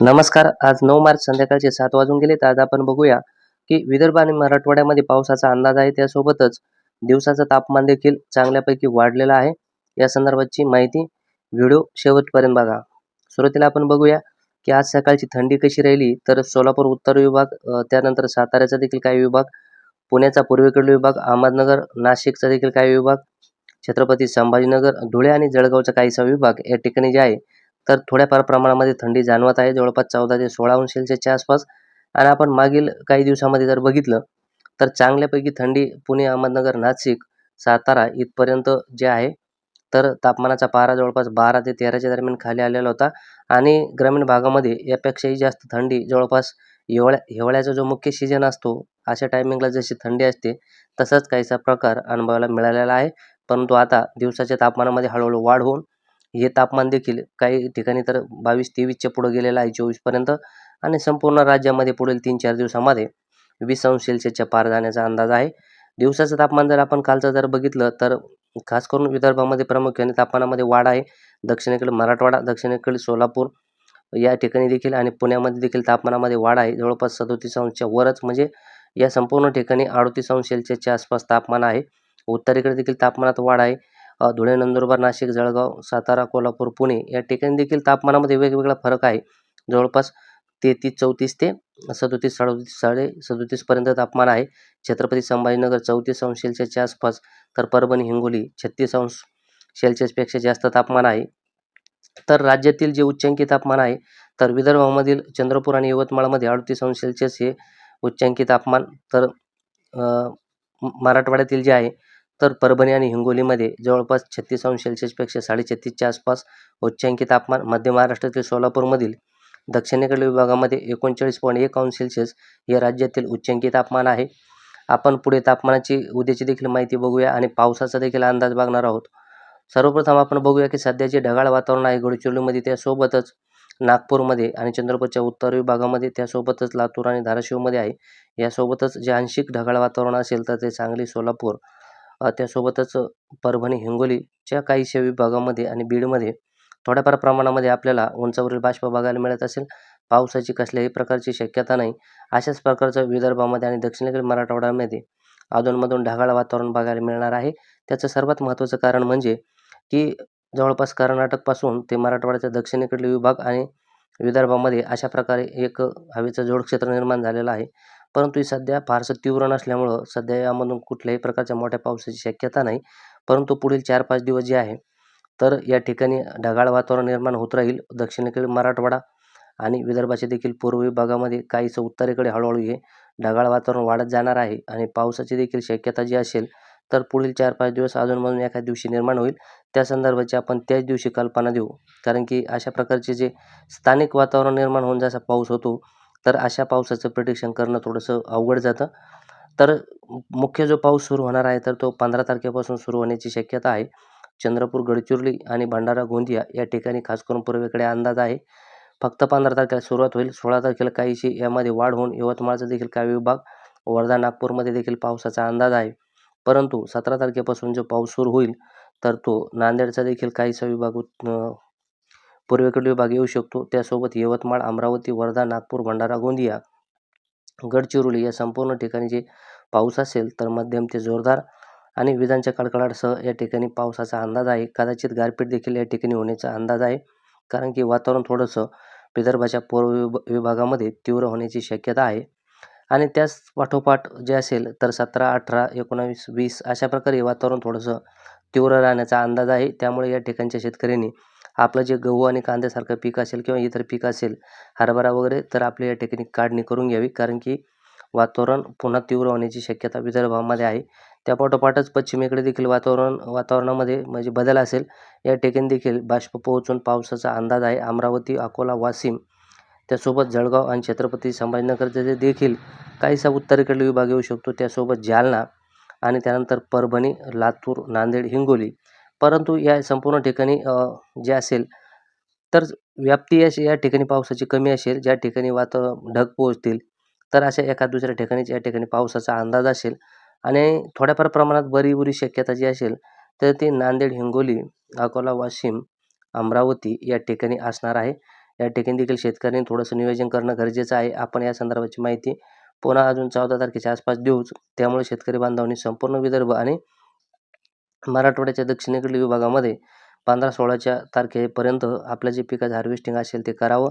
नमस्कार. आज नऊ मार्च संध्याकाळचे सात वाजून गेले तर आज आपण बघूया की विदर्भ आणि मराठवाड्यामध्ये पावसाचा अंदाज आहे त्यासोबतच दिवसाचं तापमान देखील चांगल्यापैकी वाढलेलं आहे. या संदर्भाची माहिती व्हिडिओ शेवटपर्यंत बघा. सुरुवातीला आपण बघूया की आज सकाळची थंडी कशी राहिली तर सोलापूर उत्तर विभाग त्यानंतर साताऱ्याचा देखील काही विभाग पुण्याचा पूर्वेकडील विभाग अहमदनगर नाशिकचा देखील काही विभाग छत्रपती संभाजीनगर धुळे आणि जळगावचा काहीसा विभाग या ठिकाणी जे आहे तर थोड्याफार प्रमाणामध्ये थंडी जाणवत आहे. जवळपास चौदा ते सोळा अंश सेल्सिअसच्या आसपास. आणि आपण मागील काही दिवसामध्ये जर बघितलं तर चांगल्यापैकी थंडी पुणे अहमदनगर नाशिक सातारा इथपर्यंत जे आहे तर तापमानाचा पारा जवळपास बारा ते तेराच्या दरम्यान खाली आलेला होता. आणि ग्रामीण भागामध्ये यापेक्षाही जास्त थंडी जवळपास हिवाळ्या हिवाळ्याचा जो मुख्य सीझन असतो अशा टायमिंगला जशी थंडी असते तसाच काहीसा प्रकार अनुभवायला मिळालेला आहे. परंतु आता दिवसाच्या तापमानामध्ये हळूहळू वाढ होऊन हे तापमान देखील काही ठिकाणी तर बावीस तेवीसच्या पुढे गेलेलं आहे चोवीसपर्यंत आणि संपूर्ण राज्यामध्ये पुढील तीन चार दिवसामध्ये वीस अंश सेल्सिअसच्या पार जाण्याचा अंदाज आहे. दिवसाचं तापमान जर आपण कालचं जर बघितलं तर खास करून विदर्भामध्ये प्रामुख्याने तापमानामध्ये वाढ आहे. दक्षिणेकडे मराठवाडा दक्षिणेकडे सोलापूर या ठिकाणी देखील आणि पुण्यामध्ये देखील तापमानामध्ये वाढ आहे. जवळपास सदोतीस अंशच्या वरच म्हणजे या संपूर्ण ठिकाणी अडतीस अंश सेल्सिअसच्या आसपास तापमान आहे. उत्तरेकडे देखील तापमानात वाढ आहे. धुळे नंदुरबार नाशिक जळगाव सातारा कोल्हापूर पुणे या ठिकाणी देखील तापमानामध्ये वेगवेगळा फरक आहे. जवळपास तेहतीस चौतीस ते सदोतीस सदोतीस साडे सदोतीसपर्यंत तापमान आहे. छत्रपती संभाजीनगर चौतीस अंश सेल्सिअसच्या आसपास तर परभणी हिंगोली छत्तीस अंश सेल्सिअसपेक्षा जास्त तापमान आहे. तर राज्यातील जे उच्चांकी तापमान आहे तर विदर्भामधील चंद्रपूर आणि यवतमाळमध्ये अडतीस अंश सेल्सिअस हे उच्चांकी तापमान. तर मराठवाड्यातील जे आहे तर परभणी आणि हिंगोलीमध्ये जवळपास छत्तीस अंश सेल्सिअसपेक्षा साडेछत्तीसच्या आसपास उच्चांकी तापमान मध्य महाराष्ट्रातील सोलापूरमधील दक्षिणेकडील विभागामध्ये एकोणचाळीस पॉईंट एक अंश सेल्सिअस हे राज्यातील उच्चांकी तापमान आहे. आपण पुढे तापमानाची उद्याची देखील माहिती बघूया आणि पावसाचा देखील अंदाज बघणार आहोत. सर्वप्रथम आपण बघूया की सध्याचे ढगाळ वातावरण आहे गडचिरोलीमध्ये त्यासोबतच नागपूरमध्ये आणि चंद्रपूरच्या उत्तर विभागामध्ये त्यासोबतच लातूर आणि धाराशिवमध्ये आहे. यासोबतच जे आंशिक ढगाळ वातावरण असेल तर ते सांगली सोलापूर त्यासोबतच परभणी हिंगोलीच्या काहीशा विभागामध्ये आणि बीडमध्ये थोड्याफार प्रमाणामध्ये आपल्याला उंचावरील बाष्प बघायला मिळत असेल. पावसाची कसल्याही प्रकारची शक्यता नाही. अशाच प्रकारचं विदर्भामध्ये आणि दक्षिणेकडील मराठवाड्यामध्ये अधूनमधून ढगाळ वातावरण बघायला मिळणार आहे. त्याचं सर्वात महत्त्वाचं कारण म्हणजे की जवळपास कर्नाटकपासून ते मराठवाड्याच्या दक्षिणेकडील विभाग आणि विदर्भामध्ये अशा प्रकारे एक हवेचं जोडक्षेत्र निर्माण झालेलं आहे. परंतु ही सध्या फारसं तीव्र नसल्यामुळं सध्या यामधून कुठल्याही प्रकारच्या मोठ्या पावसाची शक्यता नाही. परंतु पुढील चार पाच दिवस जे आहे तर या ठिकाणी ढगाळ वातावरण निर्माण होत राहील. दक्षिणेकडील मराठवाडा आणि विदर्भाच्या देखील पूर्व विभागामध्ये काहीसं उत्तरेकडे हळूहळू हे ढगाळ वातावरण वाढत जाणार आहे आणि पावसाची देखील शक्यता जी असेल तर पुढील चार पाच दिवस अजूनमधून एखाद्या दिवशी निर्माण होईल. त्या संदर्भाची आपण त्याच दिवशी कल्पना देऊ. कारण की अशा प्रकारचे जे स्थानिक वातावरण निर्माण होऊन जसा पाऊस होतो तर अशा पावसाचं प्रिडिक्शन करणं थोडंसं अवघड जातं. तर मुख्य जो पाऊस सुरू होणार आहे तर तो पंधरा तारखेपासून सुरू होण्याची शक्यता आहे. चंद्रपूर गडचिरोली आणि भंडारा गोंदिया या ठिकाणी खास करून पूर्वेकडे अंदाज आहे. फक्त पंधरा तारखेला सुरुवात होईल. सोळा तारखेला काहीशी यामध्ये वाढ होऊन यवतमाळचा देखील काही विभाग वर्धा नागपूरमध्ये देखील पावसाचा अंदाज आहे. परंतु सतरा तारखेपासून जो पाऊस सुरू होईल तर तो नांदेडचा देखील काहीसा विभाग पूर्वेकडील विभाग येऊ शकतो. त्यासोबत यवतमाळ अमरावती वर्धा नागपूर भंडारा गोंदिया गडचिरोली या संपूर्ण ठिकाणी जे पाऊस असेल तर मध्यम ते जोरदार आणि विजांच्या कडकडाटसह या ठिकाणी पावसाचा अंदाज आहे. कदाचित गारपीट देखील या ठिकाणी होण्याचा अंदाज आहे. कारण की वातावरण थोडंसं विदर्भाच्या पूर्व विभ विभागामध्ये तीव्र होण्याची शक्यता आहे. आणि त्याच पाठोपाठ जे असेल तर सतरा अठरा एकोणावीस वीस अशा प्रकारे वातावरण थोडंसं तीव्र राहण्याचा अंदाज आहे. त्यामुळे या ठिकाणच्या शेतकऱ्यांनी आपलं जे गहू आणि कांद्यासारखं पीक असेल किंवा इतर पीक असेल हरभरा वगैरे तर आपल्या या ठिकाणी काढणी करून घ्यावी. कारण की वातावरण पुन्हा तीव्र होण्याची शक्यता विदर्भामध्ये आहे. त्या पाठोपाठच पश्चिमेकडे देखील वातावरण वातावरणामध्ये म्हणजे बदल असेल. या ठिकाणी देखील बाष्प पोहोचून पावसाचा अंदाज आहे. अमरावती अकोला वाशिम त्यासोबत जळगाव आणि छत्रपती संभाजीनगरचे जे देखील काहीसा उत्तरेकडील विभाग येऊ शकतो. त्यासोबत जालना आणि त्यानंतर परभणी लातूर नांदेड हिंगोली परंतु या संपूर्ण ठिकाणी जे असेल तर व्याप्ती अशी या ठिकाणी पावसाची कमी असेल ज्या ठिकाणी वात ढग पोहोचतील तर अशा एका दुसऱ्या ठिकाणीच या ठिकाणी पावसाचा अंदाज असेल आणि थोड्याफार प्रमाणात बरी बुरी शक्यता जी असेल तर ती नांदेड हिंगोली अकोला वाशिम अमरावती या ठिकाणी असणार आहे. या ठिकाणी देखील शेतकऱ्यांनी थोडंसं नियोजन करणं गरजेचं आहे. आपण या संदर्भाची माहिती पुन्हा अजून चौदा तारखेच्या आसपास देऊच. त्यामुळे शेतकरी बांधवांनी संपूर्ण विदर्भ आणि मराठवाड्याच्या दक्षिणेकडील विभागामध्ये पंधरा सोळाच्या तारखेपर्यंत आपलं जे पिकाचं हार्वेस्टिंग असेल ते करावं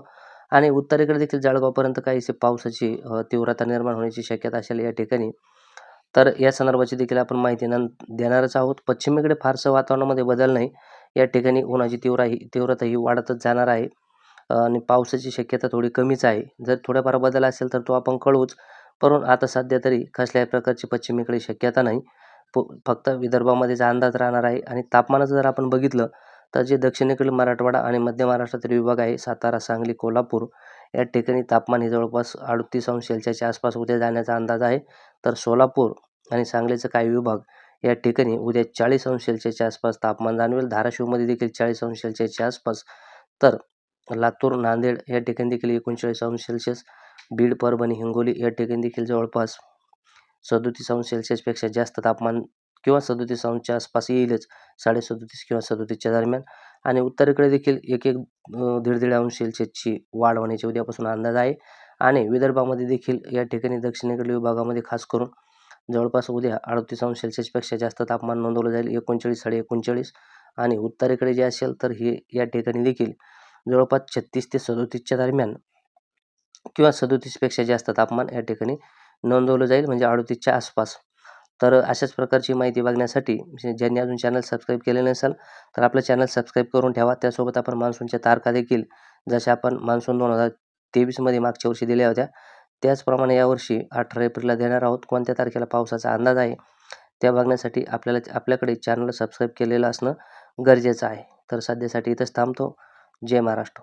आणि उत्तरेकडे देखील जळगावपर्यंत काहीसे पावसाची तीव्रता निर्माण होण्याची शक्यता असेल या ठिकाणी. तर या संदर्भाची देखील आपण माहिती नं देणारच आहोत. पश्चिमेकडे फारसं वातावरणामध्ये बदल नाही. या ठिकाणी उन्हाची तीव्र ही तीव्रता ही वाढतच जाणार आहे. आणि पावसाची शक्यता थोडी कमीच आहे. जर थोडाफार बदल असेल तर तो आपण कळवूच. परंतु आता सध्या तरी कसल्याही प्रकारची पश्चिमेकडे शक्यता नाही. प फक्त विदर्भामध्येच अंदाज राहणार आहे आणि तापमानाचं जर आपण बघितलं तर जे दक्षिणेकडील मराठवाडा आणि मध्य महाराष्ट्रातील विभाग आहे सातारा सांगली कोल्हापूर या ठिकाणी तापमान हे जवळपास अडतीस अंश सेल्सिअसच्या आसपास उद्या जाण्याचा अंदाज आहे. तर सोलापूर आणि सांगलीचा काही विभाग या ठिकाणी उद्या चाळीस अंश सेल्सिअसच्या आसपास तापमान जाणवेल. धाराशिवमध्ये देखील चाळीस अंश सेल्सिअसच्या आसपास. तर लातूर नांदेड या ठिकाणी देखील एकोणचाळीस अंश सेल्सिअस बीड परभणी हिंगोली या ठिकाणी देखील जवळपास सदोतीस अंश सेल्सिअसपेक्षा जास्त तापमान किंवा सदोतीस अंशच्या आसपास येईलच साडे सदोतीस किंवा सदोतीसच्या दरम्यान. आणि उत्तरेकडे देखील एक एक दीड दीड अंश सेल्सिअसची वाढ होण्याची उद्यापासून अंदाज आहे. आणि विदर्भामध्ये देखील या ठिकाणी दक्षिणेकडील विभागामध्ये खास करून जवळपास उद्या अडतीस अंश सेल्सिअसपेक्षा जास्त तापमान नोंदवलं जाईल एकोणचाळीस साडे एकोणचाळीस. आणि उत्तरेकडे जे असेल तर हे या ठिकाणी देखील जवळपास छत्तीस ते सदोतीसच्या दरम्यान किंवा सदोतीसपेक्षा जास्त तापमान या ठिकाणी नोंदवलं जाईल म्हणजे अडतीसच्या आसपास. तर अशाच प्रकारची माहिती बघण्यासाठी म्हणजे ज्यांनी अजून चॅनल सबस्क्राईब केलेलं नसेल तर आपलं चॅनल सबस्क्राईब करून ठेवा. त्यासोबत आपण मान्सूनच्या तारखा देखील जशा आपण मान्सून दोन हजार तेवीसमध्ये मागच्या वर्षी दिल्या होत्या त्याचप्रमाणे यावर्षी अठरा एप्रिलला देणार आहोत. कोणत्या तारखेला पावसाचा अंदाज आहे त्या बघण्यासाठी आपल्याला आपल्याकडे चॅनल सबस्क्राईब केलेलं असणं गरजेचं आहे. तर सध्यासाठी इथंच थांबतो. जय महाराष्ट्र.